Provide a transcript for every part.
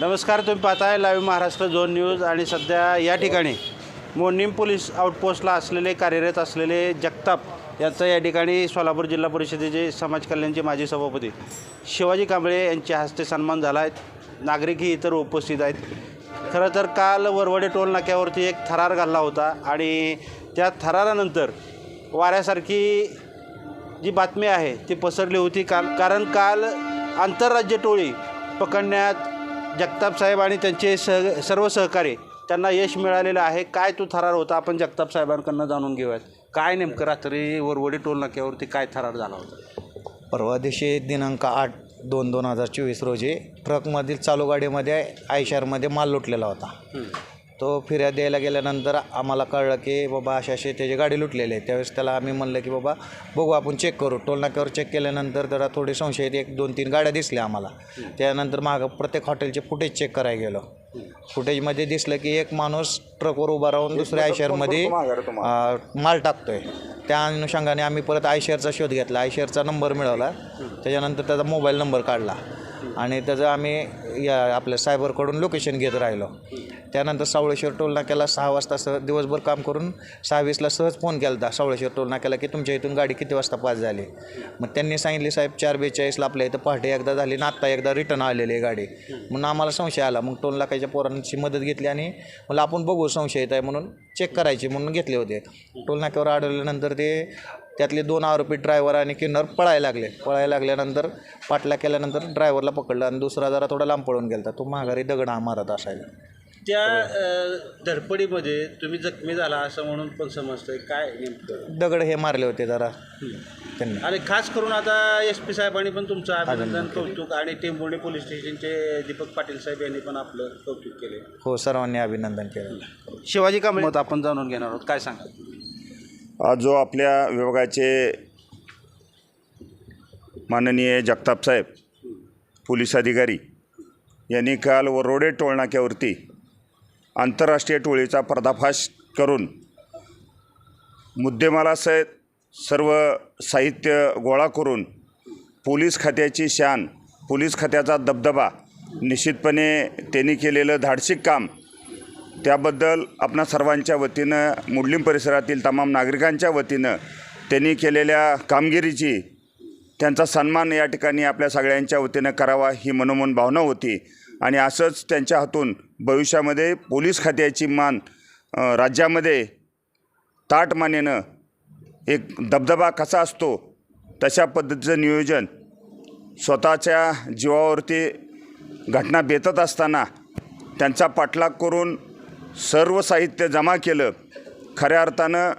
नमस्कार तुम्ही पाहताय लाईव्ह महाराष्ट्र झोन न्यूज आणि सध्या या ठिकाणी मोनिम पोलीस आउटपोस्टला असलेले कार्यरत असलेले जगताप यांचं या ठिकाणी सोलापूर जिल्हा परिषदेचे समाज कल्याणचे माजी सभापती शिवाजी कांबळे यांच्या हस्ते सन्मान झाला आहे. नागरिकही इतर उपस्थित आहेत. खरं तर काल वरवडे टोल नाक्यावरती एक थरार घालला होता आणि त्या थरारानंतर वाऱ्यासारखी जी बातमी आहे ती पसरली होती काल कारण काल आंतरराज्य टोळी पकडण्यात जगताप साहेब आणि त्यांचे सह सर्व सहकारी त्यांना यश मिळालेलं आहे. काय तो थरार होता आपण जगताप साहेबांकडनं जाणून घेऊयात. काय नेमकं रात्री वरवडी टोल नाक्यावरती काय थरार झाला होता? परवा दिवशी दिनांक आठ दोन दोन हजार चोवीस रोजी ट्रकमधील चालू गाडीमध्ये आयशारमध्ये माल लुटलेला होता. तो फिर्याद द्यायला गेल्यानंतर आम्हाला कळलं की बाबा अशा असे त्याची गाडी लुटलेली आहे. त्यावेळेस त्याला आम्ही म्हणलं की बाबा बघू आपण चेक करू. टोल नाक्यावर चेक केल्यानंतर जरा थोडी संशयित एक दोन तीन गाड्या दिसल्या आम्हाला. त्यानंतर मागं प्रत्येक हॉटेलचे फुटेज चेक करायला गेलो. फुटेजमध्ये दिसलं की एक माणूस ट्रकवर उभा राहून दुसऱ्या आयशरमध्ये माल टाकतोय. त्या अनुषंगाने आम्ही परत आयशेअरचा शोध घेतला. आयशेअरचा नंबर मिळवला. त्याच्यानंतर त्याचा मोबाईल नंबर काढला. आणि त्याचं आम्ही या आपल्या सायबरकडून लोकेशन घेत राहिलो. त्यानंतर सावळेश्वर टोल नाक्याला सहा वाजता सह दिवसभर काम करून सहावीसला सहज फोन केला होता सावळेश्वर टोल नाक्याला की तुमच्या इथून गाडी किती वाजता पास झाली? मग त्यांनी सांगितले साहेब चार बेचाळीसला आपल्या इथं पहाटे एकदा झाली ना आत्ता एकदा रिटर्न आलेली आहे गाडी. म्हणून आम्हाला संशय आला. मग टोल नाक्याच्या पोरांची मदत घेतली आणि मला आपण बघू संशय येत आहे म्हणून चेक करायची म्हणून घेतले होते. टोल नाक्यावर आढळल्यानंतर ते त्यातले दोन आरोपी ड्रायव्हर आणि किन्नर पळायला लागले. पळायला लागल्यानंतर पाटला केल्यानंतर ड्रायव्हरला पकडलं आणि दुसरा जरा थोडा लांब पळून गेला तो माघारी दगड मारत असायला त्या अ, धडपडीमध्ये तुम्ही जखमी झाला असं म्हणून पण समजतंय. काय नेमकं? दगड हे मारले होते जरा. त्यांनी. आणि खास करून आता एस पी साहेबांनी पण तुमचं अभिनंदन कौतुक आणि टेंभुर्णी पोलीस स्टेशनचे दीपक पाटील साहेब यांनी पण आपलं कौतुक केले. हो सर्वांनी अभिनंदन केलं. शिवाजी कांबळे मत आपण जाणून घेणार आहोत? काय सांगा आज जो आपल्या विभागाचे माननीय जगताप साहेब पोलीस अधिकारी यांनी काल वरोडे टोळनाक्यावरती आंतरराष्ट्रीय टोळीचा पर्दाफाश करून मुद्देमालासहित सर्व साहित्य गोळा करून पोलीस खात्याची शान पोलीस खात्याचा दबदबा निश्चितपणे त्यांनी केलेलं धाडसिक काम त्याबद्दल आपणा सर्वांच्या वतीनं मुडलिम परिसरातील तमाम नागरिकांच्या वतीनं त्यांनी केलेल्या कामगिरीची त्यांचा सन्मान या ठिकाणी आपल्या सगळ्यांच्या वतीनं करावा ही मनोमन भावना होती. आणि असंच त्यांच्या हातून भविष्यामध्ये पोलीस खात्याची मान राज्यामध्ये ताट मानेनं एक दबदबा कसा असतो तशा पद्धतीचं नियोजन स्वतःच्या जीवावरती घटना बेतत असताना त्यांचा पाठलाग करून सर्व साहित्य जमा केलं. खऱ्या अर्थानं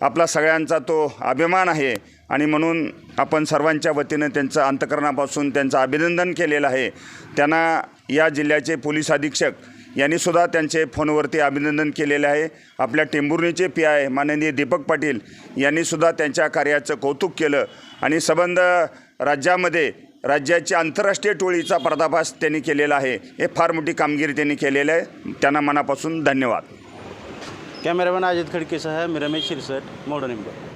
आपला सगळ्यांचा तो अभिमान आहे आणि म्हणून आपण सर्वांच्या वतीनं त्यांचं अंतकरणापासून त्यांचं अभिनंदन केलेलं आहे. त्यांना या जिल्ह्याचे पोलीस अधीक्षक यांनीसुद्धा त्यांचे फोनवरती अभिनंदन केलेले आहे. आपल्या टेंभुर्णीचे पी आय माननीय दीपक पाटील यांनीसुद्धा त्यांच्या कार्याचं कौतुक केलं. आणि सबंध राज्यामध्ये राज्याची आंतरराष्ट्रीय टोळीचा पर्दाभास त्यांनी केलेला आहे. हे फार मोठी कामगिरी त्यांनी केलेलं आहे. त्यांना मनापासून धन्यवाद. कॅमेरामॅन अजित खडकेसह मी रमेश शिरसट मोडनिंबर